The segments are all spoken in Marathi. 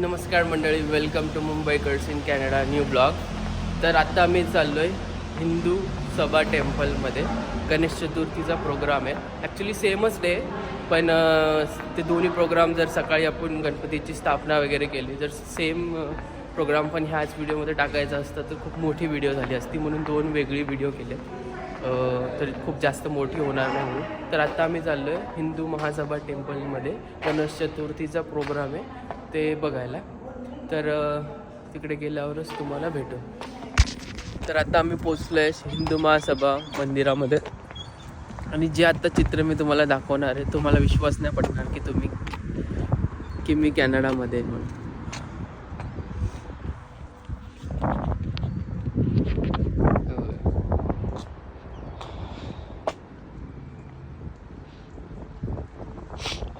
नमस्कार मंडळी welcome to Mumbaikars in Canada new blog तर आत्ता आम्ही चाललो आहे हिंदू सभा टेम्पलमध्ये गणेश चतुर्थीचा प्रोग्राम आहे. ॲक्च्युली सेमच डे पण ते दोन्ही प्रोग्राम जर सकाळी आपण गणपतीची स्थापना वगैरे केली जर सेम प्रोग्राम पण ह्याच व्हिडिओमध्ये टाकायचा असता तर खूप मोठी व्हिडिओ झाली असती म्हणून दोन वेगळी व्हिडिओ केले तर खूप जास्त मोठी होणार नाही म्हणून. तर आत्ता आम्ही चाललो आहे हिंदू महासभा टेम्पलमध्ये गणेश चतुर्थीचा प्रोग्राम आहे. ते बघायला. तर तिकडे गेल्यावरच तुम्हाला भेटू. तर आता आम्ही पोचलो आहे हिंदू महासभा मंदिरामध्ये. आणि जे आत्ता चित्र मी तुम्हाला दाखवणार आहे तुम्हाला विश्वास नाही पडणार की तुम्ही की मी कॅनडामध्ये म्हणून.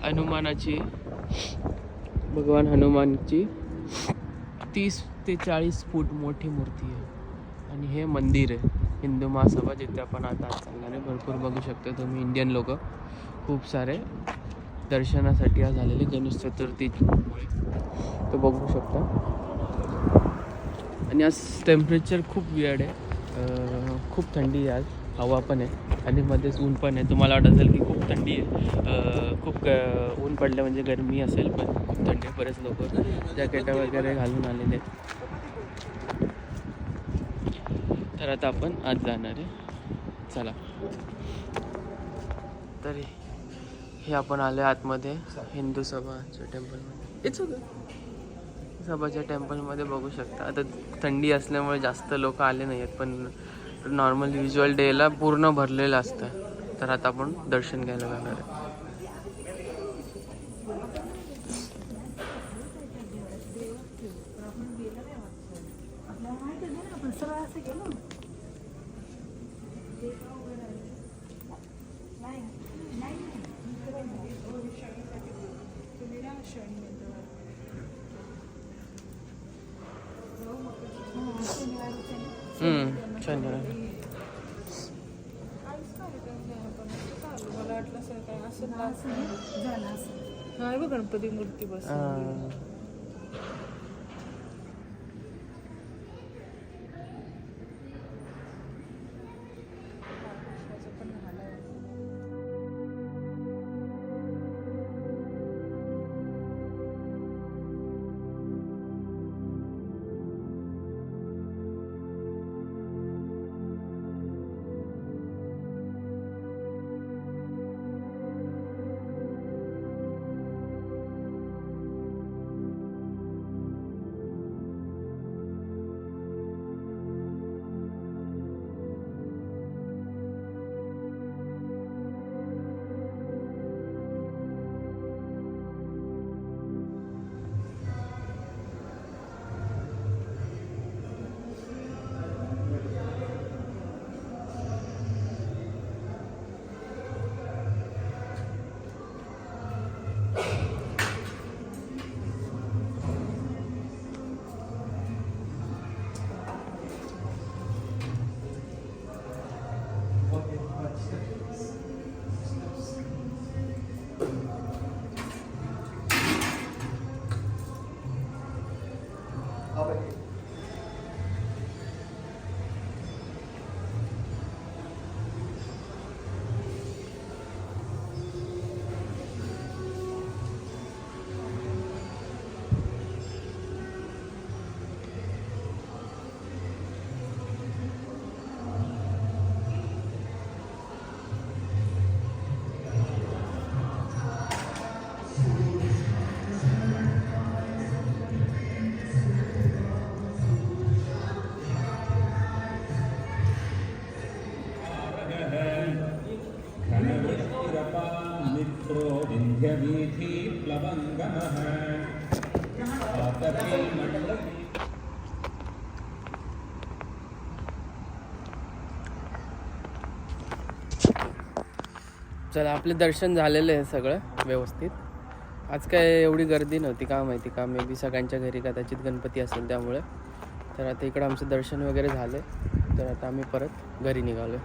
हनुमानाची भगवान हनुमानची तीस ते चाळीस फूट मोठी मूर्ती आहे. आणि हे मंदिर आहे. हिंदू महासभा जिथे आपण आता आज चालणार आहे. भरपूर बघू शकता तुम्ही इंडियन लोक. खूप सारे दर्शनासाठी आज आलेले गणेश चतुर्थीमुळे तो बघू शकता. आणि आज टेम्परेचर खूप विअर्ड आहे. खूप थंडी आहे आज. हवा पण आहे आणि मध्येच ऊन पण आहे. तुम्हाला वाटत असेल की खूप थंडी आहे. खूप ऊन पडलं म्हणजे गरमी असेल पण खूप थंडी आहे. बरेच लोक जॅकेट वगैरे घालून आलेले आहेत. तर आता आपण आज जाणार आहे. चला. तरी हे आपण आले आतमध्ये हिंदू सभाच्या टेम्पलमध्ये. इट्स ओके सभाच्या टेम्पलमध्ये बघू शकता. आता थंडी असल्यामुळे जास्त लोक आले नाही आहेत पण नॉर्मल युज्युअल डेला पूर्ण भरलेलं असतं. तर आता आपण दर्शन घ्यायला जाणार आहे. हम्म, छान छान मला वाटलं असं झाला असं. हा गणपती मूर्ती बस चला आपले दर्शन झालेले आहे सगळं व्यवस्थित. आज काय एवढी गर्दी नव्हती का माहिती का मे बी सगळ्यांच्या घरी कदाचित गणपती असेल त्यामुळे. तर आता इकडं आमचं दर्शन वगैरे झालं तर आता आम्ही परत घरी निघालो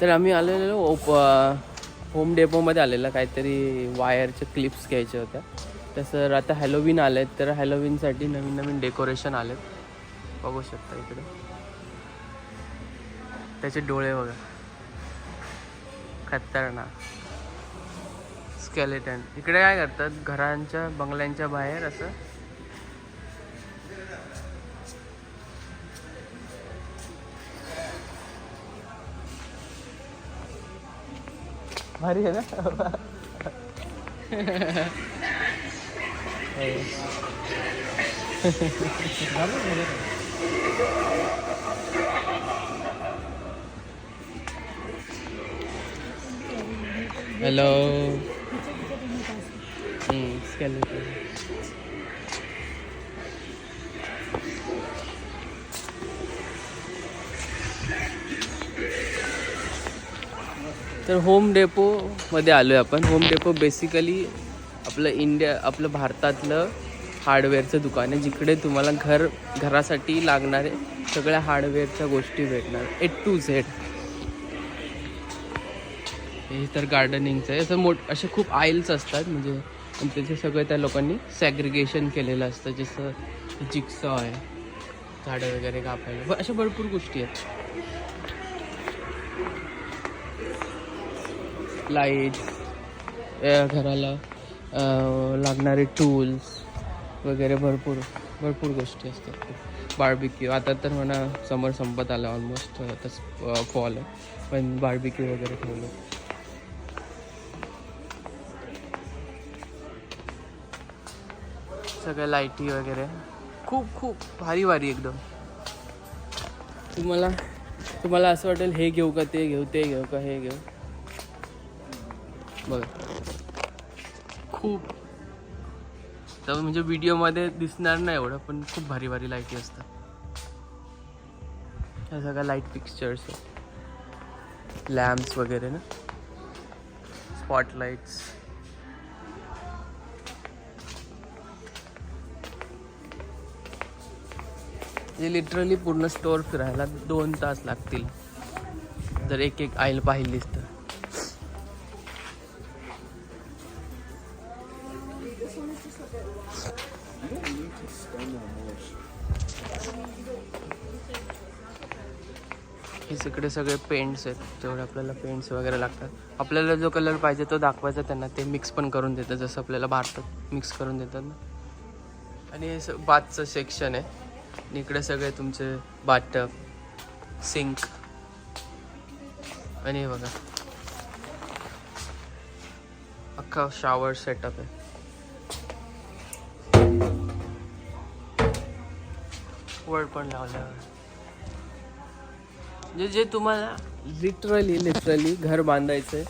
तर आम्ही आलेलो ओप होम डेपोमध्ये आलेलं काहीतरी वायरच्या क्लिप्स घ्यायच्या होत्या. तसं आता हॅलोविन आले आहेत तर हॅलोविनसाठी नवीन नवीन डेकोरेशन आले बघू शकता इकडे. त्याचे डोळे बघा. खतरनाक. स्केलेटन इकडे काय करतात? घरांच्या बंगल्यांच्या बाहेर असं भारी आहे ना हॅलो स्केलेटन तर होम डेपोमध्ये आलो आहे आपण. होम डेपो बेसिकली आपलं इंडिया आपलं भारतातलं हार्डवेअरचं दुकान आहे. जिकडे तुम्हाला घर घरासाठी लागणारे सगळ्या हार्डवेअरच्या गोष्टी भेटणार. ए टू झेड हे तर गार्डनिंगचं आहे. असं मोठ असे खूप आईल्स असतात. म्हणजे आणि त्याचे सगळं त्या लोकांनी सॅग्रिगेशन केलेलं असतं. जसं जिक्सॉ आहे. झाडं वगैरे कापायला. अशा भरपूर गोष्टी आहेत. लाइट घराला लागणारे टूल्स वगैरे भरपूर भरपूर गोष्टी असतात. बार्बिक्यू आता तर म्हणा समर संपत आलं ऑलमोस्ट आता फॉल आहे. पण बार्बिक्यू वगैरे ठेवलं. सगळ्या लाईटी वगैरे. खूप खूप भारी भारी एकदम. तुम्हाला तुम्हाला असं वाटेल हे घेऊ का ते घेऊ ते घेऊ का हे घेऊ. बघ. खूप. तर म्हणजे व्हिडिओमध्ये दिसणार नाही एवढं पण खूप भारी भारी लाईटी असतात. ह्या सगळ्या लाइट पिक्चर्स आहेत. लॅम्प्स वगैरे ना? स्पॉटलाईट्स जे लिटरली पूर्ण स्टोअर फिरायला दोन तास लागतील. जर एक एक आईल पाहिलीस हे सगळे सगळे पेंट्स आहेत. जेवढे आपल्याला पेंट्स वगैरे लागतात. आपल्याला जो कलर पाहिजे तो दाखवायचा त्यांना. ते मिक्स पण करून देतात. जसं आपल्याला भारतात मिक्स करून देतात ना. आणि हे स बाथचं सेक्शन आहे. आणि इकडे सगळे तुमचे बाटप सिंक आणि हे बघा. अख्खा शॉवर सेटअप आहे. वर्ड पण लावलं. म्हणजे जे तुम्हाला लिटरली लिटरली घर बांधायचं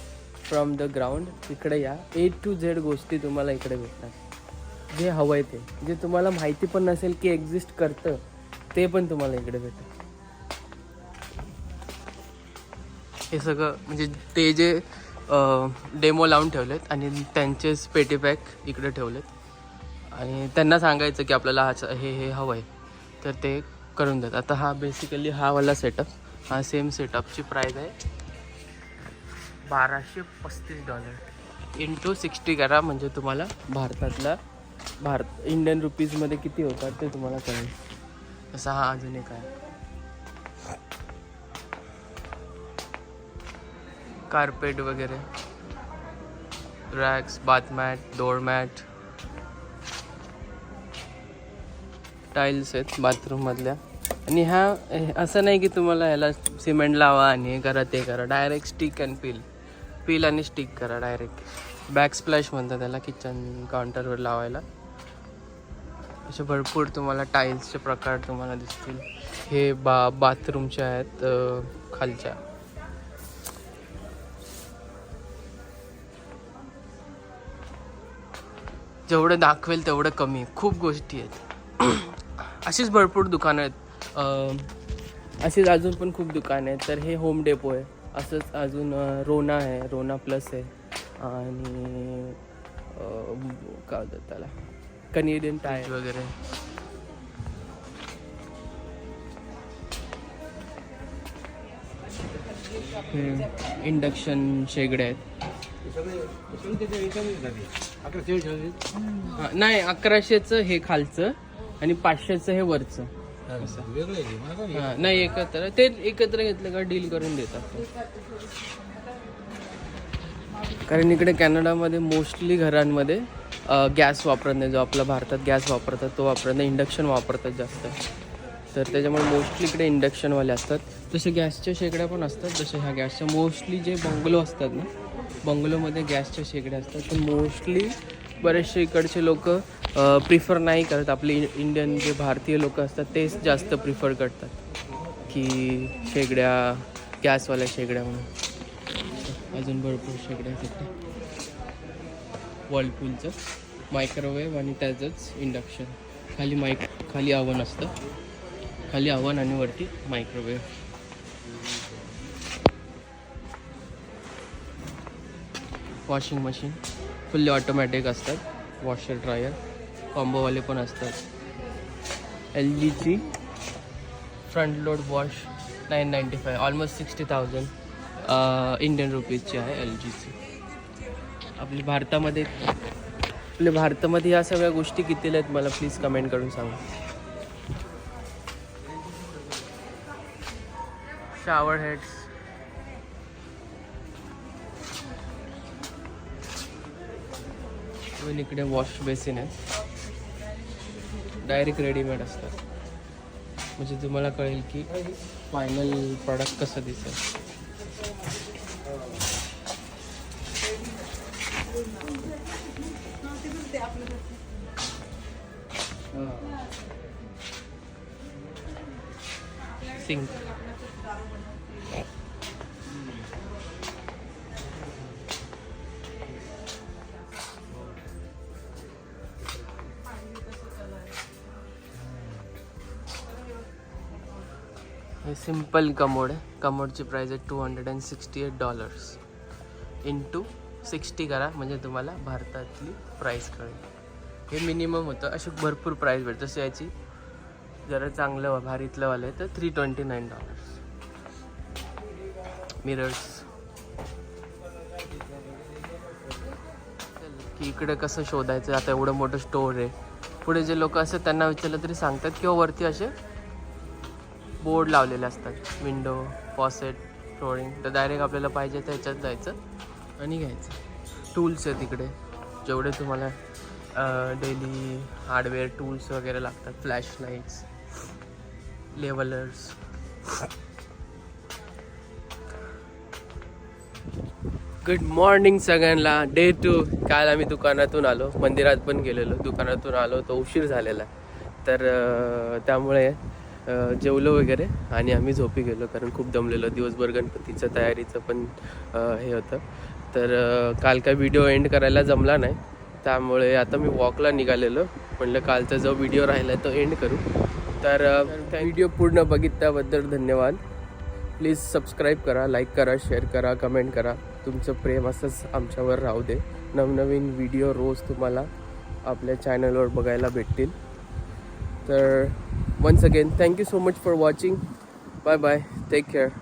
फ्रॉम द ग्राउंड इकडे या. ए टू झेड गोष्टी तुम्हाला इकडे भेटतात जे हवं आहे ते. जे तुम्हाला माहिती पण नसेल की एक्झिस्ट करतं ते पण तुम्हाला इकडे भेटतं. हे सगळं म्हणजे ते जे डेमो लावून ठेवलेत आणि त्यांचेच पेटी पॅक इकडे ठेवलेत. आणि त्यांना सांगायचं की आपल्याला हा हे हे हवं आहे तर ते करून देतात. आता हा बेसिकली हा वाला सेटअप हा सेम सेटअपची प्राईज आहे. बाराशे पस्तीस डॉलर इंटू सिक्स्टी करा म्हणजे तुम्हाला भारतातला भारत इंडियन रुपीजमध्ये किती होतात ते तुम्हाला कळेल. तसा हा अजून एक आहे. कार्पेट वगैरे. रॅक्स बाथमॅट डोअरमॅट टाईल्स आहेत बाथरूममधल्या आणि ह्या असं नाही की तुम्हाला ह्याला सिमेंट लावा आणि हे करा ते करा. Direct stick and peel peel आणि स्टिक करा डायरेक्ट बॅक स्प्लॅश म्हणतात त्याला किचन काउंटरवर लावायला. असे भरपूर तुम्हाला टाईल्सचे प्रकार तुम्हाला दिसतील. हे बा बाथरूमचे आहेत खालच्या. जेवढं दाखवेल तेवढं कमी. खूप गोष्टी आहेत. अशीच भरपूर दुकानं आहेत. अं, अशीच अजून पण खूप दुकानं आहेत. तर हे होम डेपो आहे. असंच अजून रोना आहे. रोना प्लस आहे. आणि काय होतात त्याला? कनेडियन टायर वगैरे. हे इंडक्शन शेगड्या आहेत. नाही अकराशेचं हे खालचं. आणि पाचशेचं हे वरचं. हा, नाही एकत्र. ते एकत्र घेतलं का डील करून देतात कारण इकडे कॅनडामध्ये मोस्टली घरांमध्ये गॅस वापरत नाही. जो आपला भारतात गॅस वापरतात तो वापरत नाही. इंडक्शन वापरतात जास्त. तर त्याच्यामुळे मोस्टली इकडे इंडक्शनवाले असतात. तसे गॅसच्या शेगड्या पण असतात जसे ह्या गॅसच्या. मोस्टली जे बंगलो असतात ना बंगलोमध्ये गॅसच्या शेगड्या असतात. पण मोस्टली बरेचसे इकडचे लोक प्रिफर नाही करत. आपले इ- इंडियन जे भारतीय लोक असतात तेच जास्त प्रिफर करतात. की शेगड्या गॅसवाल्या शेगड्या म्हणून. अजून भरपूर शेगड्या तिथे इकडे वर्लपूलचं मायक्रोवेव्ह आणि त्याचंच इंडक्शन खाली मायक खाली आव्हान असतं. खाली आव्हान आणि वरती microwave washing machine fully automatic असतात. वॉशर ड्रायर कॉम्बोवाले पण असतात. एल जीची front load wash nine ninety five almost sixty thousand Indian रुपीजची आहे एल जीची आपली भारतामध्ये आपल्या भारतामध्ये ह्या सगळ्या गोष्टी कितीला आहेत मला प्लीज कमेंट करून सांगा. शावर हेड्स इवन इकडे वॉश बेसिन आहे डायरेक्ट रेडीमेड असतात. म्हणजे तुम्हाला कळेल की फायनल प्रॉडक्ट कसं दिसेल. सिंक हे सिंपल कमोड आहे. कमोडची प्राईस आहे two hundred and sixty eight dollars in two sixty करा म्हणजे तुम्हाला भारतातली प्राईस कळेल. हे मिनिमम होतं. असे भरपूर प्राईस भेट जसं याची जरा चांगलं भारीतलं वालं आहे तर three twenty nine dollars mirrors की इकडे कसं शोधायचं? आता एवढं मोठं स्टोअर आहे. पुढे जे लोक असतात त्यांना विचारलं तरी सांगतात किंवा वरती असे बोर्ड लावलेले असतात. विंडो फॉसेट फ्लोरिंग तर डायरेक्ट आपल्याला पाहिजे तर ह्याच्यात जायचं आणि घ्यायचं. टूल्स आहेत तिकडे जेवढे तुम्हाला डेली हार्डवेअर टूल्स वगैरे लागतात. Flash lights levelers good morning सगळ्यांना. डे टू काल आम्ही दुकानातून आलो. मंदिरात पण गेलेलो. दुकानातून आलो. तो उशीर झालेला. तर त्यामुळे जेवलो वगैरे आणि आम्ही झोपी गेलो कारण खूप दमलेलो. दिवसभर गणपतीचं तयारीचं पण हे होतं. तर काल काय व्हिडिओ एंड करायला जमला नाही. त्यामुळे आता मी वॉकला निघालेलो. म्हणलं कालचा जो व्हिडिओ राहिला तो एंड करू. तर व्हिडिओ पूर्ण बघितल्याबद्दल धन्यवाद. प्लीज सबस्क्राईब करा लाईक करा शेअर करा कमेंट करा. तुमचं प्रेम असंच आमच्यावर राहू दे. नवनवीन व्हिडिओ रोज तुम्हाला आपल्या चॅनलवर बघायला भेटतील. तर once again thank you so much for watching. Bye bye take care.